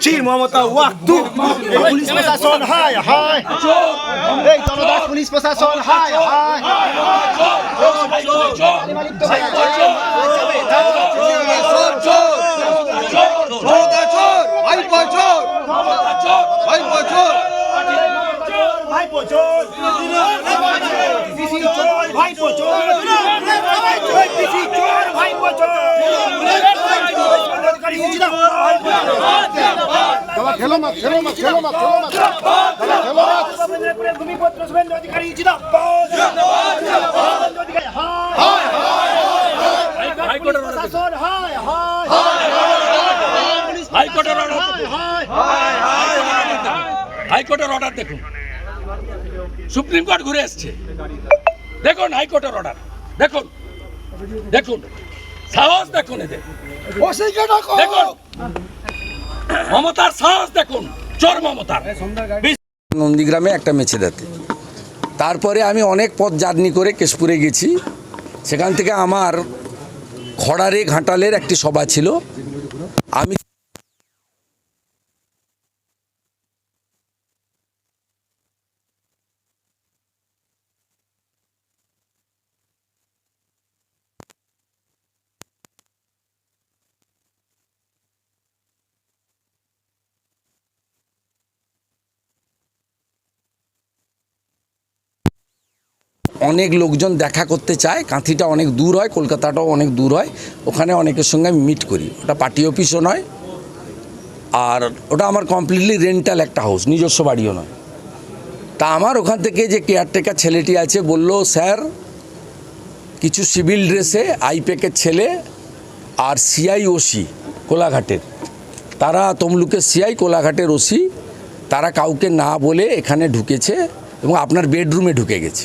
চীর মমতা ওয়াক্তু এই পুলিশ প্রশাসন হায় হায় এই জনদাস পুলিশ প্রশাসন হায় হায় ভাইপো চোর পিসি চোর ভাইপো চোর পিসি চোর ভাইপো চোর অধিকারী খেলো মাছ খেলো মাছ খেলো মাছ খেলো মাছ খেলো মাছ ভূমিপত্র শুভেন্দু অধিকারী জিন্দাবাদ শুভেন্দু অধিকারী হায় হায় পুলিশ প্রশাসন হায় হায় হাইকোর্টের অর্ডার হায় হায় হাইকোর্টের অর্ডার দেখুন সুপ্রিম কোর্ট ঘুরে এসছে। দেখুন হাইকোর্টের অর্ডার দেখুন। দেখুন। সাহস দেখুন এদের। দেখুন। মমতার সাহস দেখুন। চোর মমতার। নন্দীগ্রামে একটা মেছে মেছেদাতে তারপরে আমি অনেক পথ জার্নি করে কেশপুরে গেছি। সেখান থেকে আমার খড়ারে ঘাটালের একটি সভা ছিল আমি অনেক লোকজন দেখা করতে চায়, কাঁথিটা অনেক দূর হয়, কলকাতাটাও অনেক দূর হয়, ওখানে অনেকের সঙ্গে আমি মিট করি। ওটা পার্টি অফিসও নয়, আর ওটা আমার কমপ্লিটলি রেন্টাল একটা হাউস নিজস্ব বাড়িও নয়। তা আমার ওখান থেকে যে কেয়ারটেকার ছেলেটি আছে, বলল, স্যার, কিছু সিভিল ড্রেসে আইপেকের ছেলে আর সিআই ওসি কোলাঘাটের। তারা তমলুকের সিআই কোলাঘাটের ওসি তারা কাউকে না বলে এখানে ঢুকেছে এবং আপনার বেডরুমে ঢুকে গেছে।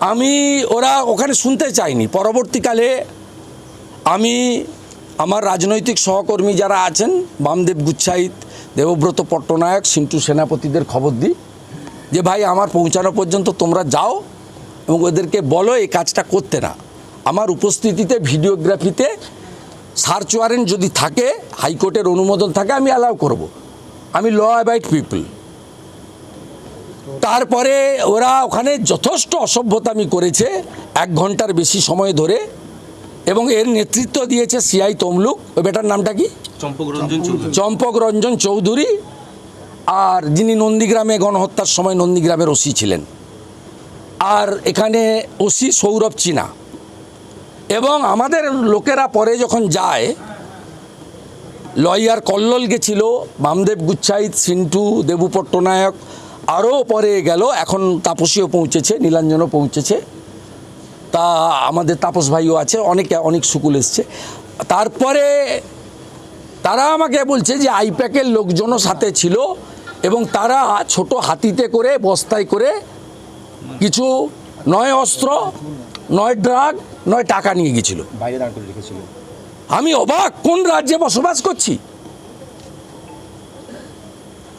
আমি ওরা ওখানে শুনতে চাইনি। পরবর্তীকালে আমি আমার রাজনৈতিক সহকর্মী যারা আছেন, বামদেব গুচ্ছাইত, দেবব্রত পট্টনায়ক, সিন্টু সেনাপতিদের খবর দিই যে, ভাই, আমার পৌঁছানো পর্যন্ত তোমরা যাও এবং ওদেরকে বলো এই কাজটা করতে না। আমার উপস্থিতিতে, ভিডিওগ্রাফিতে সার্চ ওয়ারেন্ট যদি থাকে, হাইকোর্টের অনুমোদন থাকে, আমি অ্যালাউ করব। আমি ল অ্যাবাইড পিপল। তারপরে ওরা ওখানে যথেষ্ট অসভ্যতামি করেছে এক ঘণ্টার বেশি সময় ধরে। এবং এর নেতৃত্ব দিয়েছে সিআই তমলুক। ওই বেটার নামটা কি? চম্পক রঞ্জন চৌধুরী। আর যিনি নন্দীগ্রামে গণহত্যার সময় নন্দীগ্রামের ওসি ছিলেন। আর এখানে ওসি সৌরভ চীনা। এবং আমাদের লোকেরা পরে যখন যায় লয়ার কল্লোল গেছিল বামদেব গুচ্ছাইত সিন্টু দেবু পট্টনায়ক আরও পরে গেল এখন তাপসীও পৌঁছেছে নীলাঞ্জনও পৌঁছেছে। তা আমাদের তাপস ভাইও আছে অনেকে অনেক সুকুল এসছে। তারপরে তারা আমাকে বলছে যে আইপ্যাকের লোকজনও সাথে ছিল এবং তারা ছোট হাতিতে করে বস্তায় করে কিছু নয় অস্ত্র নয় ড্রাগ নয় টাকা নিয়ে গেছিল। আমি অবাক কোন রাজ্যে বসবাস করছি?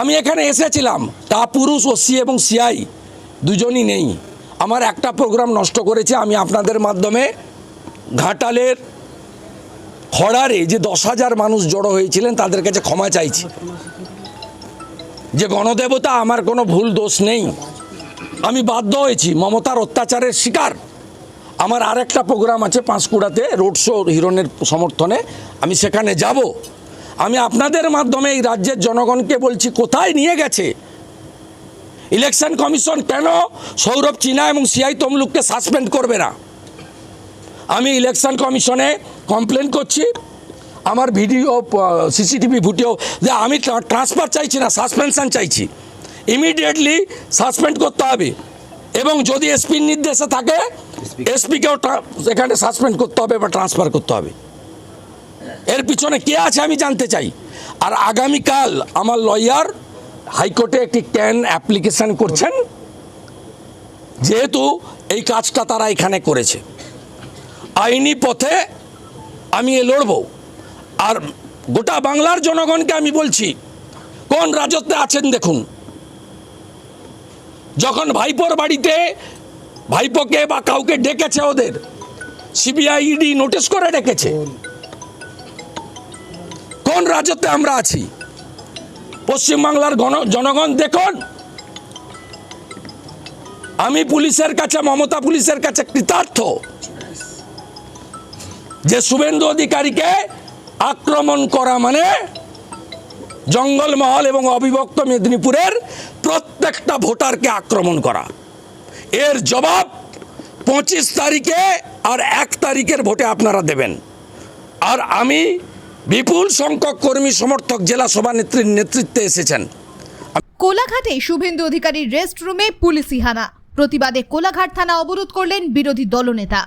আমি এখানে এসেছিলাম। তা পুরুষ ওসি এবং সিআই দুজনই নেই। আমার একটা প্রোগ্রাম নষ্ট করেছে, আমি আপনাদের মাধ্যমে ঘাটালের খড়ারে যে দশ হাজার মানুষ জড়ো হয়েছিলেন, তাদের কাছে ক্ষমা চাইছি। যে গণদেবতা, আমার কোনো ভুল দোষ নেই। আমি বাধ্য হয়েছি, মমতার অত্যাচারের শিকার। আমার আরেকটা প্রোগ্রাম আছে পাঁশকুড়াতে রোড শো হিরণের সমর্থনে। আমি সেখানে যাব। আমি আপনাদের মাধ্যমে এই রাজ্যের জনগণকে বলছি, কোথায় নিয়ে গেছে? ইলেকশন কমিশন কেন সৌরভ চিনা এবং সিআই তমলুককে সাসপেন্ড করবে না? আমি ইলেকশন কমিশনে কমপ্লেন করছি। আমার ভিডিও সিসিটিভি ভিডিও যে আমি ট্রান্সফার চাইছি না সাসপেনশন চাইছি। ইমিডিয়েটলি সাসপেন্ড করতে হবে। এবং যদি এসপির নির্দেশে থাকে এসপিকেও এখানে সাসপেন্ড করতে হবে বা ট্রান্সফার করতে হবে। এর পিছনে কে আছে আমি জানতে চাই। আর আগামীকাল আমার লয়ার হাইকোর্টে একটি ক্যান অ্যাপ্লিকেশন করছেন, যেহেতু এই কাজটা তারা এখানে করেছে। আইনি পথে আমি এ লড়ব। আর গোটা বাংলার জনগণকে আমি বলছি, কোন রাজত্বে আছেন দেখুন। যখন ভাইপোর বাড়িতে ভাইপোকে বা কাউকে ডেকেছে ওদের সিবিআই ইডি নোটিশ করে ডেকেছে কোন রাজত্বে আমরা আছি, পশ্চিমবাংলার গণ, জনগণ দেখুন, আমি পুলিশের কাছে, মমতা পুলিশের কাছে কৃতার্থ যে শুভেন্দু অধিকারীকে আক্রমণ করা মানে জঙ্গলমহল এবং অবিভক্ত মেদিনীপুরের প্রত্যেকটা ভোটারকে আক্রমণ করা। এর জবাব পঁচিশ তারিখে আর এক তারিখের ভোটে আপনারা দেবেন। আর আমি বিপুল সংখ্যক কর্মী সমর্থক জেলা সভানেত্রীর নেতৃত্বে এসেছেন। কোলাঘাটে শুভেন্দু অধিকারীর রেস্ট রুমে পুলিশি হানা প্রতিবাদে কোলাঘাট থানা অবরোধ করলেন বিরোধী দলনেতা।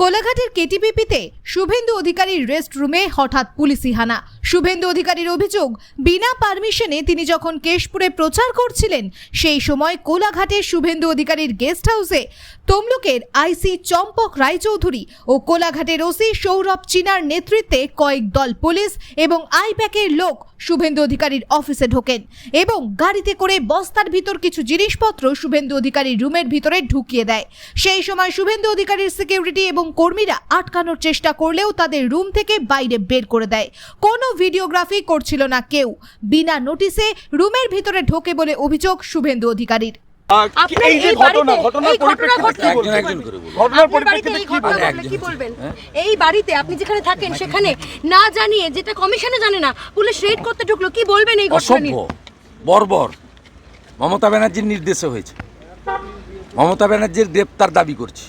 কোলাঘাটের কেটিপিপিতে শুভেন্দু অধিকারীর রেস্ট রুমে হঠাৎ পুলিশি হানা শুভেন্দু অধিকারীর অভিযোগ, বিনা পারমিশনে তিনি যখন কেশপুরে প্রচার করছিলেন, সেই সময় কোলাঘাটের শুভেন্দু অধিকারীর গেস্ট হাউসে তমলুকের আইসি চম্পক রায়চৌধুরী ও কোলাঘাটের ওসি সৌরভ চিনার নেতৃত্বে কয়েক দল পুলিশ এবং আইপ্যাকের লোক শুভেন্দু অধিকারীর অফিসে ঢোকেন এবং গাড়িতে করে বস্তার ভিতর কিছু জিনিসপত্র শুভেন্দু অধিকারীর রুমের ভিতরে ঢুকিয়ে দেয়। সেই সময় শুভেন্দু অধিকারীর সিকিউরিটি এবং কর্মীরা আটকানোর চেষ্টা করলেও তাদের রুম থেকে বাইরে বের করে দেয়। কোনো ভিডিওগ্রাফি করছিল না কেউ। বিনা নোটিসে রুমের ভিতরে ঢোকে বলে অভিযোগ শুভেন্দু অধিকারীর। এই যে ঘটনা বাড়িতে- ঘটনার পরিপ্রেক্ষিতে কি ঘটনা- বলবেন? ঘটনার পরিপ্রেক্ষিতে কি বলবেন? কি বলবেন? এই বাড়িতে আপনি যেখানে থাকেন সেখানে না জানিয়ে যেটা কমিশনে জানে না পুলিশ রেড করতে ঢুকলো কি বলবেন এই ঘটনা নিয়ে? বর্বর। মমতা ব্যানার্জির নির্দেশে হয়েছে। মমতা ব্যানার্জির গ্রেপ্তার দাবি করছি।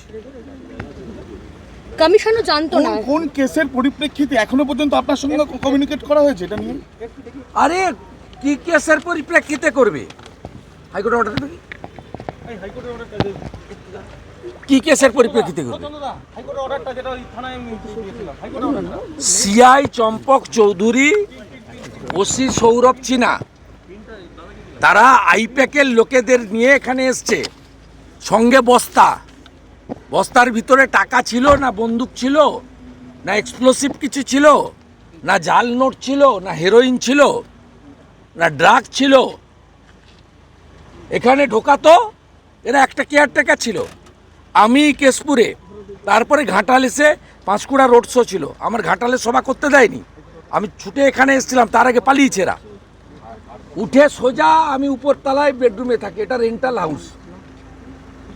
কমিশনও জানতো কোন না। কোন কেসের পরিপ্রেক্ষিতে এখনও পর্যন্ত আপনার সঙ্গে কমিউনিকেট করা হয়েছে এটা নিয়ে? আরে কি কেসের পরিপ্রেক্ষিতে করবে? হাইকোর্ট অর্ডার দেবে? কি কেসের পরিপ্রেক্ষিতে করবে? সিআই চম্পক চৌধুরী ওসি সৌরভ চিনা তারা আইপ্যাকের লোকেদের নিয়ে এখানে এসছে। সঙ্গে বস্তা। বস্তার ভিতরে টাকা ছিল না বন্দুক ছিল, না এক্সপ্লোসিভ কিছু ছিল, না জাল নোট ছিল, না হেরোইন ছিল, না ড্রাগ ছিল। এখানে ঢোকাতো এরা একটা কেয়ারটেকার ছিল। আমি কেশপুরে, তারপরে ঘাটাল এসে পাঁশকুড়া রোড শো ছিল। আমার ঘাটালে সভা করতে দেয়নি। আমি ছুটে এখানে এসেছিলাম, তার আগে পালিয়েছে এরা। উঠে সোজা আমি উপর উপরতলায় বেডরুমে থাকি, এটা রেন্টাল হাউস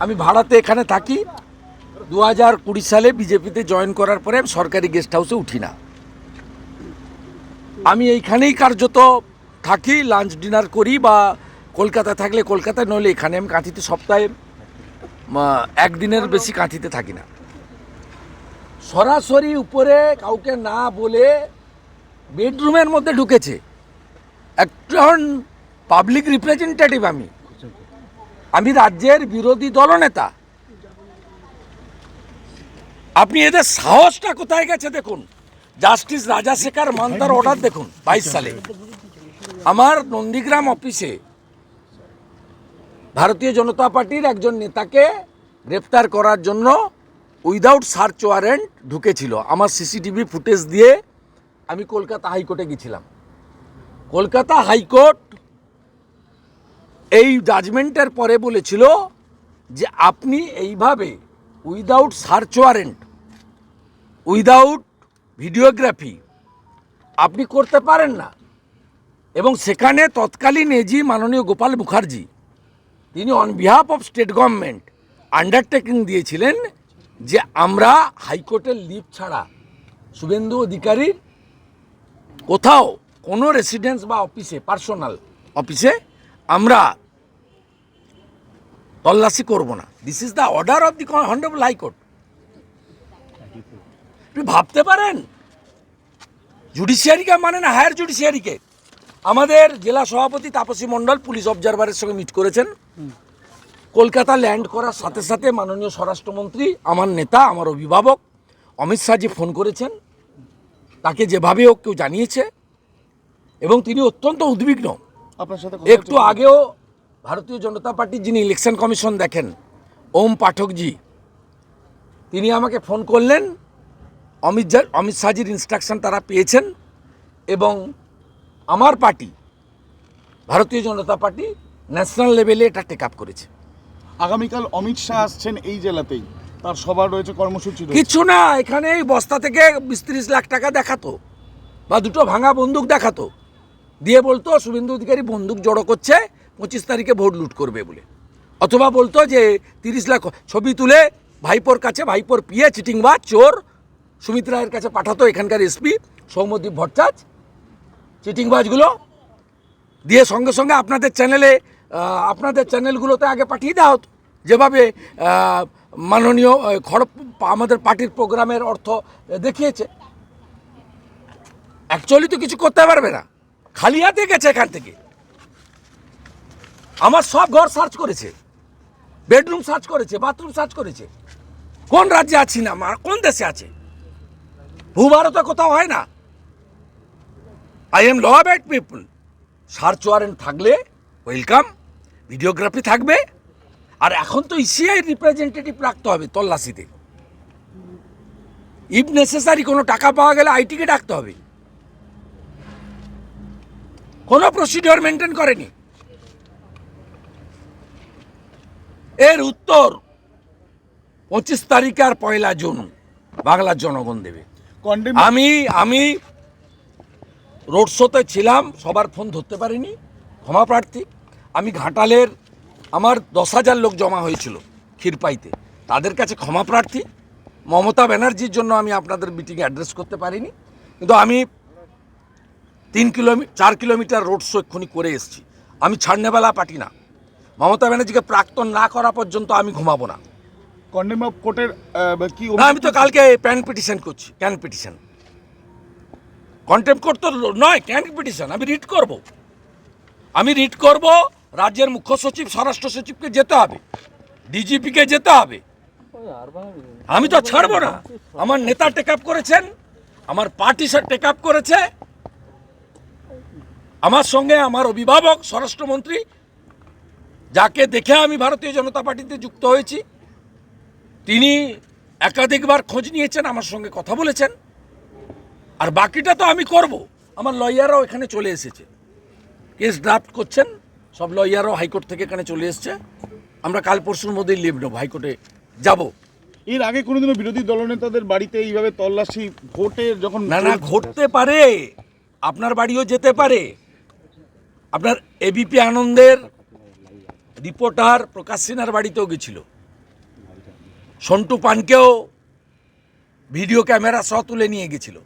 আমি ভাড়াতে এখানে থাকি দু হাজার কুড়ি সালে বিজেপিতে জয়েন করার পরে আমি সরকারি গেস্ট হাউসে উঠি না। আমি এইখানেই কার্যত থাকি, লাঞ্চ ডিনার করি বা কলকাতা থাকলে কলকাতায় নইলে এখানে আমি কাঁথিতে সপ্তাহে একদিনের বেশি কাঁথিতে থাকি না। সরাসরি উপরে কাউকে না বলে বেডরুমের মধ্যে ঢুকেছে। একজন পাবলিক রিপ্রেজেন্টেটিভ আমি। আমি রাজ্যের বিরোধী দলনেতা। আপনি এদের সাহসটা কোথায় গেছে দেখুন? জাস্টিস রাজাশেখর মান্তার অর্ডার দেখুন, বাইশ সালে। আমার নন্দীগ্রাম অফিসে ভারতীয় জনতা পার্টির একজন নেতাকে গ্রেপ্তার করার জন্য উইদাউট সার্চ ওয়ারেন্ট ঢুকেছিল। আমার সিসিটিভি ফুটেজ দিয়ে আমি কলকাতা হাইকোর্টে গেছিলাম। কলকাতা হাইকোর্ট এই জাজমেন্টের পরে বলেছিল যে আপনি এইভাবে without search warrant without videography. আপনি করতে পারেন না। এবং সেখানে তৎকালীন এজি মাননীয় গোপাল মুখার্জি, তিনি on behalf of state government undertaking দিয়েছিলেন যে আমরা হাইকোর্টের লিভ ছাড়া শুভেন্দু অধিকারীর কোথাও কোনো রেসিডেন্স বা অফিসে পার্সোনাল অফিসে আমরা তল্লাশি করব না। This is the order of the honourable high court আপনি ভাবতে পারেন? জুডিশিয়ারিকে মানে না হায়ার জুডিশিয়ারিকে আমাদের জেলা সভাপতি তাপসী মণ্ডল পুলিশ অবজারভারের সঙ্গে মিট করেছেন। কলকাতা ল্যান্ড করার সাথে সাথে মাননীয় স্বরাষ্ট্রমন্ত্রী আমার নেতা আমার অভিভাবক অমিত শাহজি ফোন করেছেন। তাকে যেভাবে হোক কেউ জানিয়েছে। এবং তিনি অত্যন্ত উদ্বিগ্ন। আপনার সাথে একটু আগেও ভারতীয় জনতা পার্টির যিনি ইলেকশন কমিশন দেখেন ওম পাঠকজি তিনি আমাকে ফোন করলেন। অমিত অমিত শাহজির ইনস্ট্রাকশন তারা পেয়েছেন এবং আমার পার্টি ভারতীয় জনতা পার্টি ন্যাশনাল লেভেলে এটা টেক আপ করেছে। আগামীকাল অমিত শাহ আসছেন এই জেলাতেই। তার সবার রয়েছে কর্মসূচি কিছু না এখানে এই বস্তা থেকে বিশ ত্রিশ লাখ টাকা দেখাতো বা দুটো ভাঙা বন্দুক দেখাতো। দিয়ে বলতো শুভেন্দু অধিকারী বন্দুক জড়ো করছে পঁচিশ তারিখে ভোট লুট করবে বলে। অথবা বলতো যে তিরিশ লাখ ছবি তুলে ভাইপোর কাছে ভাইপোর পিয়ে চিটিংবা চোর সুমিত রায়ের কাছে পাঠাতো এখানকার এসপি সৌম্যদীপ ভট্টাচ। চিটিংবাজগুলো দিয়ে সঙ্গে সঙ্গে আপনাদের চ্যানেলে আপনাদের চ্যানেলগুলোতে আগে পাঠিয়ে দেওয়া হতো। যেভাবে মাননীয় খড়গ, আমাদের পার্টির প্রোগ্রামের অর্থ দেখিয়েছে। অ্যাকচুয়ালি তো কিছু করতে পারবে না। খালি হাতে গেছে এখান থেকে। আমার সব ঘর সার্চ করেছে। বেডরুম সার্চ করেছে, বাথরুম সার্চ করেছে। কোন রাজ্যে আছি না? কোন দেশে আছে? ভূভারতে কোথাও হয় না। I am law abide people search warrant থাকলে ওয়েলকাম ভিডিওগ্রাফি থাকবে। আর এখন তো ইসিআই রিপ্রেজেন্টেটিভ রাখতে হবে তল্লাশিতে। ইফ নেসেসারি কোনো টাকা পাওয়া গেলে আইটিকে ডাকতে হবে। কোনো প্রসিডিওর মেনটেন করেনি। এর উত্তর পঁচিশ তারিখ আর পয়লা জুন, বাংলার জনগণ দেবে। আমি আমি রোড শোতে ছিলাম, সবার ফোন ধরতে পারিনি, ক্ষমা প্রার্থী। আমি ঘাটালের, আমার দশ হাজার লোক জমা হয়েছিল ক্ষীরপাইতে। তাদের কাছে ক্ষমা প্রার্থী। মমতা ব্যানার্জির জন্য আমি আপনাদের মিটিং অ্যাড্রেস করতে পারিনি। কিন্তু আমি তিন কিলোমিটার চার কিলোমিটার রোড শো এক্ষুনি করে এসেছি। আমি ছাড়নেবেলা পাটি না। মমতা ব্যানার্জিকে প্রাক্তন না করা পর্যন্ত আমি ঘুমাবো না। কন্ডেম অফ কোর্টের কি আমি তো কালকে প্যান পিটিশন করছি ক্যান পিটিশন। কন্টেম্প করতে নয় ক্যান পিটিশন আমি রিট করব। আমি রিট করব রাজ্যের মুখ্য সচিব স্বরাষ্ট্র সচিবকে যেতে হবে ডিজিপিকে যেতে হবে। আমি তো ছাড়বো না। আমার নেতা টেক আপ করেছেন আমার পার্টি সে টেক আপ করেছে। আমার সঙ্গে আমার অভিভাবক স্বরাষ্ট্রমন্ত্রী যাকে দেখে আমি ভারতীয় জনতা পার্টিতে যুক্ত হয়েছি। তিনি একাধিকবার খোঁজ নিয়েছেন আমার সঙ্গে কথা বলেছেন। আর বাকিটা তো আমি করব। আমার লয়াররাও এখানে চলে এসেছে। কেস ড্রাফট করছেন সব লয়াররাও হাইকোর্ট থেকে এখানে চলে এসেছে। আমরা কাল পরশুর মধ্যেই লিভ নেব হাইকোর্টে যাব। এর আগে কোনোদিনও বিরোধী দলনেতাদের বাড়িতে এইভাবে তল্লাশি ভোটের যখন না না ঘটতে পারে। আপনার বাড়িও যেতে পারে। আপনার এবিপি আনন্দের রিপোর্টার প্রকাশ সিনহার বাড়িতেও গেছিল। সন্টু পানকেও ভিডিও ক্যামেরা সহ তুলে নিয়ে গেছিল।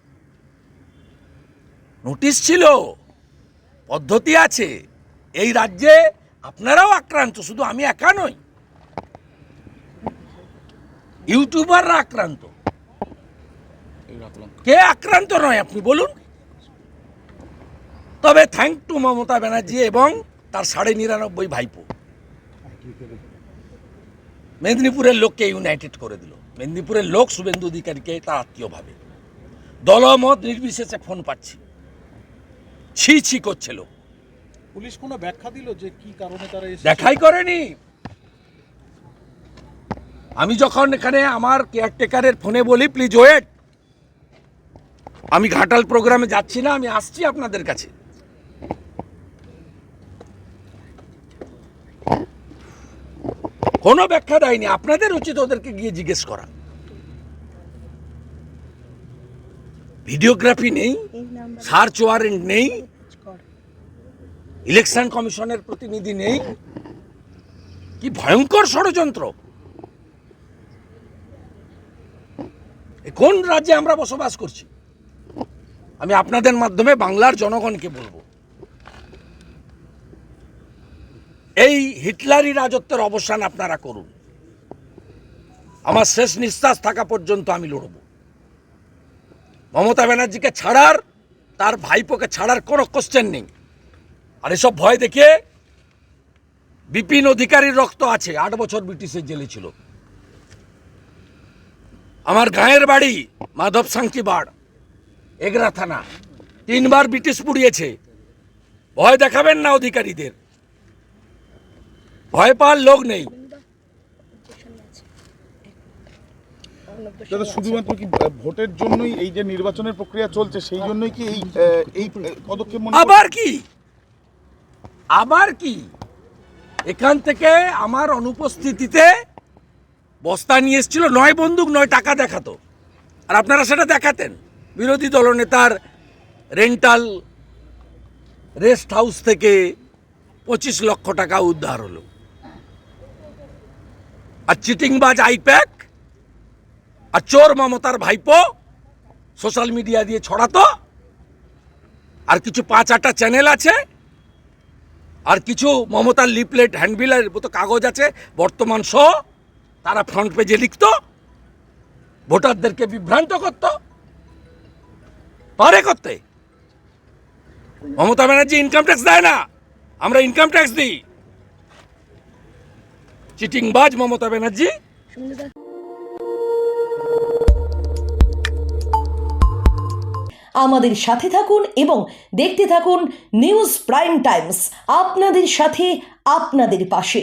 নোটিশ ছিল, পদ্ধতি আছে, এই রাজ্যে আপনারাও আক্রান্ত, শুধু আমি একা নই। ইউটিউবাররা আক্রান্ত। কে আক্রান্ত নয় আপনি বলুন? তবে থ্যাংক টু মমতা ব্যানার্জি এবং তার সাড়ে নিরানব্বই ভাইপো। মেদিনীপুরের লোককে ইউনাইটেড করে দিল। মেদিনীপুরের লোক শুভেন্দু অধিকারীকে তা আত্মীয়ভাবে দলমত নির্বিশেষে ফোন পাচ্ছি। ছি ছি করছে লোক। পুলিশ কোনো ব্যাখ্যা দিল যে কি কারণে তারা দেখাই করেনি। আমি যখন এখানে আমার কেয়ারটেকারের ফোনে বলি প্লিজ ওয়েট আমি ঘাটাল প্রোগ্রামে যাচ্ছি না আমি আসছি আপনাদের কাছে। কোনো ব্যাখ্যা দেয়নি। আপনাদের উচিত ওদেরকে গিয়ে জিজ্ঞেস করা। ভিডিওগ্রাফি নেই, সার্চ ওয়ারেন্ট নেই, ইলেকশন কমিশনের প্রতিনিধি নেই। কি ভয়ঙ্কর ষড়যন্ত্র! কোন রাজ্যে আমরা বসবাস করছি? আমি আপনাদের মাধ্যমে বাংলার জনগণকে বলব। এই হিটলারি রাজত্বের অবসান আপনারা করুন। আমার শেষ নিঃশ্বাস থাকা পর্যন্ত আমি লড়ব। মমতা ব্যানার্জিকে ছাড়ার, তার ভাইপোকে ছাড়ার কোনো কোশ্চেন নেই। আর এসব ভয় দেখে বিপিন অধিকারীর রক্ত আছে, আট বছর ব্রিটিশের জেলে ছিল। আমার গাঁয়ের বাড়ি, মাধব সাংকি বাড়, এগরা থানা। তিনবার ব্রিটিশ পুড়িয়েছে। ভয় দেখাবেন না অধিকারীদের। ভয় পাওয়ার লোক নেই। দাদা শুধুমাত্র কি ভোটের জন্যই এই যে নির্বাচনের প্রক্রিয়া চলছে সেই জন্যই কি এই এই পদক্ষেপ আবার কি? আবার কি? এখান থেকে আমার অনুপস্থিতিতে বস্তা নিয়ে এসেছিল নয় বন্দুক নয় টাকা দেখাতো। আর আপনারা সেটা দেখাতেন। বিরোধী দলনেতার রেন্টাল রেস্ট হাউস থেকে পঁচিশ লক্ষ টাকা উদ্ধার হলো। আর চিটিংবাজ আইপ্যাক, আর চোর মমতার ভাইপো সোশ্যাল মিডিয়া দিয়ে ছড়াতো, আর কিছু পাঁচ আটটা চ্যানেল আছে, আর কিছু মমতার লিপলেট হ্যান্ডবিলের মতো কাগজ আছে, বর্তমান সহ তারা ফ্রন্ট পেজে লিখত, ভোটারদেরকে বিভ্রান্ত করত। পারে করতে। মমতা ব্যানার্জি ইনকাম ট্যাক্স দেয় না, আমরা ইনকাম ট্যাক্স দিই। চিটিংবাজ মমতা ব্যানার্জি। আমাদের সাথে থাকুন এবং দেখতে থাকুন নিউজ প্রাইম টাইমস। আপনাদের সাথে, আপনাদের পাশে।